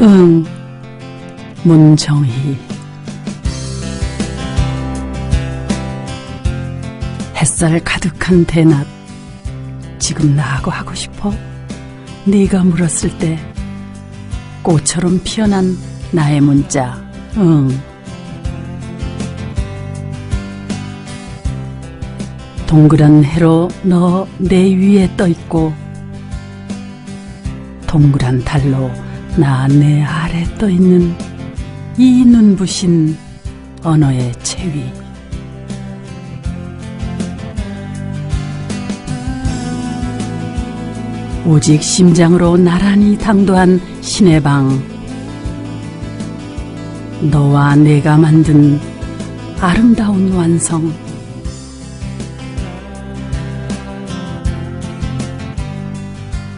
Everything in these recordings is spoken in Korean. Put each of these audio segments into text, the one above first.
응, 문정희. 햇살 가득한 대낮. 지금 나하고 하고 싶어? 네가 물었을 때 꽃처럼 피어난 나의 문자. 응. 동그란 해로 너 내 위에 떠 있고 동그란 달로 나 내 아래 떠 있는 이 눈부신 언어의 체위. 오직 심장으로 나란히 당도한 신의 방. 너와 내가 만든 아름다운 완성.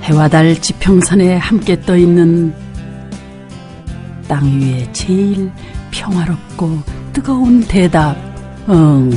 해와 달 지평선에 함께 떠 있는 땅 위에 제일 평화롭고 뜨거운 대답. 응.